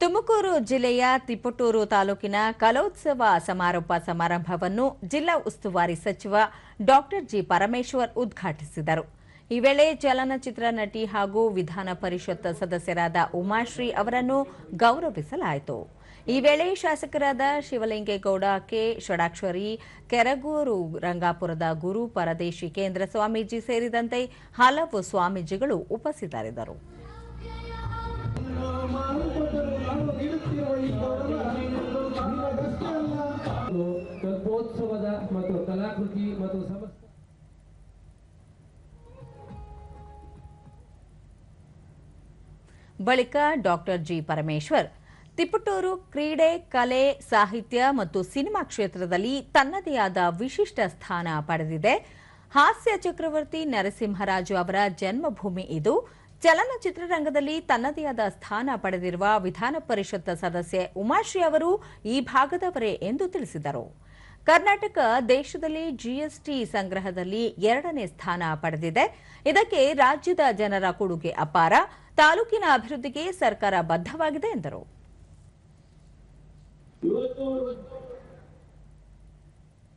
ತುಮಕೂರು ಜಿಲ್ಲೆಯ ತಿಪಟೂರು ತಾಲೂಕಿನ ಕಲೋತ್ಸವ ಸಮಾರೋಪ ಸಮಾರಂಭವನ್ನು ಜಿಲ್ಲಾ ಉಸ್ತುವಾರಿ ಸಚಿವ ಡಾಕ್ಟರ್ ಜಿ ಪರಮೇಶ್ವರ್ ಉದ್ಘಾಟಿಸಿದರು. ಈ ವೇಳೆ ಚಲನಚಿತ್ರ ನಟಿ ಹಾಗೂ ವಿಧಾನ ಪರಿಷತ್ ಸದಸ್ಯರಾದ ಉಮಾಶ್ರೀ ಅವರನ್ನು ಗೌರವಿಸಲಾಯಿತು. ಈ ವೇಳೆ ಶಾಸಕರಾದ ಶಿವಲಿಂಗೇಗೌಡ, ಕೆ. ಷಡಾಕ್ಷರಿ, ಕೆರಗೂರು ರಂಗಾಪುರದ ಗುರು ಪರದೇಶಿ ಕೇಂದ್ರ ಸ್ವಾಮೀಜಿ ಸೇರಿದಂತೆ ಹಲವು ಸ್ವಾಮೀಜಿಗಳು ಉಪಸ್ಥಿತರಿದ್ದರು. ಮತ್ತು ಕಲಾಕೃತಿ ಮತ್ತು ಸಮಸ್ತ ಬಳಿಕ ಡಾಕ್ಟರ್ ಜಿ ಪರಮೇಶ್ವರ್, ತಿಪಟೂರು ಕ್ರೀಡೆ, ಕಲೆ, ಸಾಹಿತ್ಯ ಮತ್ತು ಸಿನಿಮಾ ಕ್ಷೇತ್ರದಲ್ಲಿ ತನ್ನದೇ ಆದ ವಿಶಿಷ್ಟ ಸ್ಥಾನ ಪಡೆದಿದೆ. ಹಾಸ್ಯ ಚಕ್ರವರ್ತಿ ನರಸಿಂಹರಾಜು ಅವರ ಜನ್ಮಭೂಮಿ ಇದು. ಚಲನಚಿತ್ರರಂಗದಲ್ಲಿ ತನ್ನದೇ ಆದ ಸ್ಥಾನ ಪಡೆದಿರುವ ವಿಧಾನ ಪರಿಷತ್ ಸದಸ್ಯೆ ಉಮಾಶ್ರೀ ಅವರು ಈ ಭಾಗದವರೇ ಎಂದು ತಿಳಿಸಿದರು. ಕರ್ನಾಟಕ ದೇಶದಲ್ಲಿ ಜಿಎಸ್ಟಿ ಸಂಗ್ರಹದಲ್ಲಿ ಎರಡನೇ ಸ್ಥಾನ ಪಡೆದಿದೆ. ಇದಕ್ಕೆ ರಾಜ್ಯದ ಜನರ ಕೊಡುಗೆ ಅಪಾರ. ತಾಲೂಕಿನ ಅಭಿವೃದ್ಧಿಗೆ ಸರ್ಕಾರ ಬದ್ಧವಾಗಿದೆ ಎಂದರು.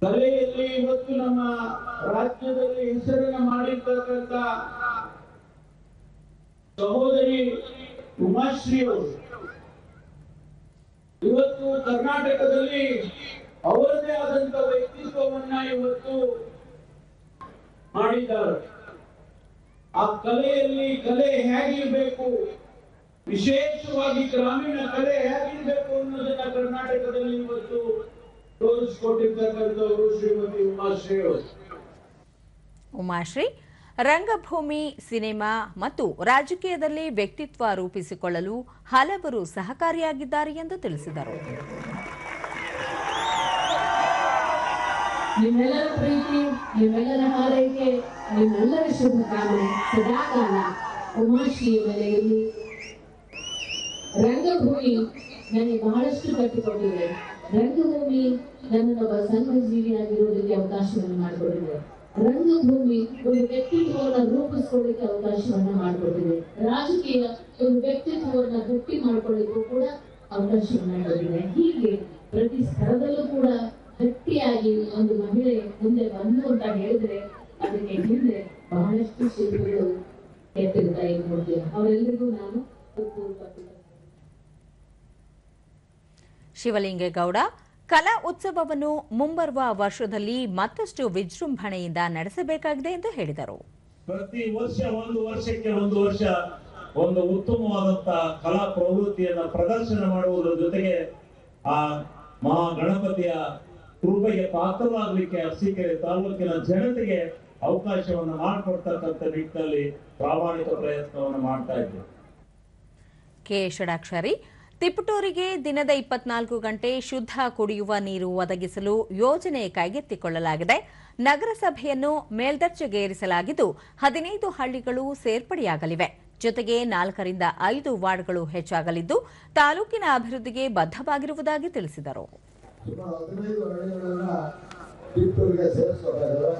ಕಲೆಯಲ್ಲಿ ಇವತ್ತು ನಮ್ಮ ರಾಜ್ಯದಲ್ಲಿ ಹೆಸರನ್ನ ಮಾಡಿರ್ತಕ್ಕಂಥ ಸಹೋದರಿ ಉಮಾಶ್ರೀ ಅವರು. ಇವತ್ತು ಕರ್ನಾಟಕದಲ್ಲಿ ಇವತ್ತು ಮಾಡಿದ್ದಾರೆ. ಆ ಕಲೆಯಲ್ಲಿ ಕಲೆ ಹೇಗಿರ್ಬೇಕು? ವಿಶೇಷವಾಗಿ ಗ್ರಾಮೀಣ ಕಲೆ ಹೇಗಿರ್ಬೇಕು ಅನ್ನೋದನ್ನ ಕರ್ನಾಟಕದಲ್ಲಿ ಇವತ್ತು ತೋರಿಸಿಕೊಟ್ಟಿರ್ತಕ್ಕಂಥವರು ಶ್ರೀಮತಿ ಉಮಾಶ್ರೀ ಅವರು. ಉಮಾಶ್ರೀ, ರಂಗಭೂಮಿ, ಸಿನಿಮಾ ಮತ್ತು ರಾಜಕೀಯದಲ್ಲಿ ವ್ಯಕ್ತಿತ್ವ ರೂಪಿಸಿಕೊಳ್ಳಲು ಹಲವರು ಸಹಕಾರಿಯಾಗಿದ್ದಾರೆ ಎಂದು ತಿಳಿಸಿದರು. ನಿಮ್ಮೆಲ್ಲರ ಪ್ರೀತಿ, ನಿಮ್ಮೆಲ್ಲರ ಹಾರೈಕೆ, ನಿಮ್ಮೆಲ್ಲರ ಶುಭಕಾಮನೆ ಸದಾಕಾಲ ಉಮಾಶ್ರೀ ಮನೆಯಲ್ಲಿ ರಂಗಭೂಮಿ ನನಗೆ ಬಹಳಷ್ಟು ಕಟ್ಟಿಕೊಟ್ಟಿದೆ. ರಂಗಭೂಮಿ ಒಬ್ಬ ಸಂಘಜೀವಿಯಾಗಿರುವುದಕ್ಕೆ ಅವಕಾಶವನ್ನು ಮಾಡಿಕೊಟ್ಟಿದೆ. ರಂಗಭೂಮಿ ಒಂದು ವ್ಯಕ್ತಿತ್ವವನ್ನು ರೂಪಿಸಿಕೊಳ್ಳಿಕ್ಕೆ ಅವಕಾಶವನ್ನ ಮಾಡಿಕೊಟ್ಟಿದೆ. ರಾಜಕೀಯ ಒಂದು ವ್ಯಕ್ತಿತ್ವವನ್ನು ಗಟ್ಟಿ ಮಾಡಿಕೊಳ್ಳಿಕ್ಕೂ ಕೂಡ ಅವಕಾಶವನ್ನ ಕೊಟ್ಟಿದೆ ಹೀಗೆ ಪ್ರತಿ ಸ್ಥಳದಲ್ಲೂ ಕೂಡ ಗಟ್ಟಿಯಾಗಿ ಒಂದು ಮಹಿಳೆ ಮುಂದೆ ಬಂದು ಅಂತ ಹೇಳಿದ್ರೆ ಅದಕ್ಕೆ ಹಿಂದೆ ಬಹಳಷ್ಟು ಶಿಲ್ಪಿಗಳು ಕೆತ್ತಿರ್ತಾ ಇದ್ದು ನೋಡ್ತೀವಿ ಅವರೆಲ್ಲರಿಗೂ ನಾನು ಶಿವಲಿಂಗೇಗೌಡ ಕಲಾ ಉತ್ಸವವನ್ನು ಮುಂಬರುವ ವರ್ಷದಲ್ಲಿ ಮತ್ತಷ್ಟು ವಿಜೃಂಭಣೆಯಿಂದ ನಡೆಸಬೇಕಾಗಿದೆ ಎಂದು ಹೇಳಿದರು. ಪ್ರತಿ ವರ್ಷ ಒಂದು ವರ್ಷಕ್ಕೆ ಒಂದು ವರ್ಷ ಒಂದು ಉತ್ತಮವಾದಂತಹ ಕಲಾ ಪ್ರವೃತ್ತಿಯನ್ನ ಪ್ರದರ್ಶನ ಮಾಡುವುದರ ಜೊತೆಗೆ ಆ ಮಹಾ ಗಣಪತಿಯ ಕೃಪೆಗೆ ಪಾತ್ರವಾಗಲಿಕ್ಕೆ ಅರಸೀಕೆರೆ ತಾಲೂಕಿನ ಜನತೆಗೆ ಅವಕಾಶವನ್ನು ಮಾಡಿಕೊಡ್ತಕ್ಕಂಥ ನಿಟ್ಟಿನಲ್ಲಿ ಪ್ರಾಮಾಣಿಕ ಪ್ರಯತ್ನವನ್ನು ಮಾಡ್ತಾ ಇದ್ದೇವೆ ಕೆ ಷಡಾಕ್ಷರಿ, ತಿಪಟೂರಿಗೆ ದಿನದ ಇಪ್ಪತ್ನಾಲ್ಕು ಗಂಟೆ ಶುದ್ಧ ಕುಡಿಯುವ ನೀರು ಒದಗಿಸಲು ಯೋಜನೆ ಕೈಗೆತ್ತಿಕೊಳ್ಳಲಾಗಿದೆ. ನಗರಸಭೆಯನ್ನು ಮೇಲ್ದರ್ಜೆಗೇರಿಸಲಾಗಿದ್ದು ಹದಿನೈದು ಹಳ್ಳಿಗಳು ಸೇರ್ಪಡೆಯಾಗಲಿವೆ. ಜೊತೆಗೆ ನಾಲ್ಕರಿಂದ ಐದು ವಾರ್ಡ್ಗಳು ಹೆಚ್ಚಾಗಲಿದ್ದು ತಾಲೂಕಿನ ಅಭಿವೃದ್ಧಿಗೆ ಬದ್ಧವಾಗಿರುವುದಾಗಿ ತಿಳಿಸಿದರು. ಸುಮಾರು ಹದಿನೈದು ಹಳ್ಳಿಗಳನ್ನ ಟಿಪ್ಪೂರಿಗೆ ಸೇರಿಸ್ಕೊಳ್ತಾರೆ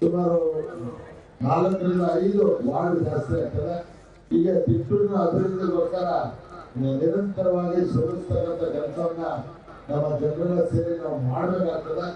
ಸುಮಾರು ನಾಲ್ಕರಿಂದ ಐದು ವಾರ್ಡ್ ಜಾಸ್ತಿ ಆಗ್ತದೆ. ಈಗ ಟಿಪ್ಪೂರಿನ ಅಭಿವೃದ್ಧಿಗೋಸ್ಕರ ನಿರಂತರವಾಗಿ ಶ್ರಮಿಸ್ತಕ್ಕಂಥ ಕೆಲಸವನ್ನ ನಮ್ಮ ಜನರೆಲ್ಲ ಸೇರಿ ನಾವು ಮಾಡಬೇಕಾಗ್ತದೆ.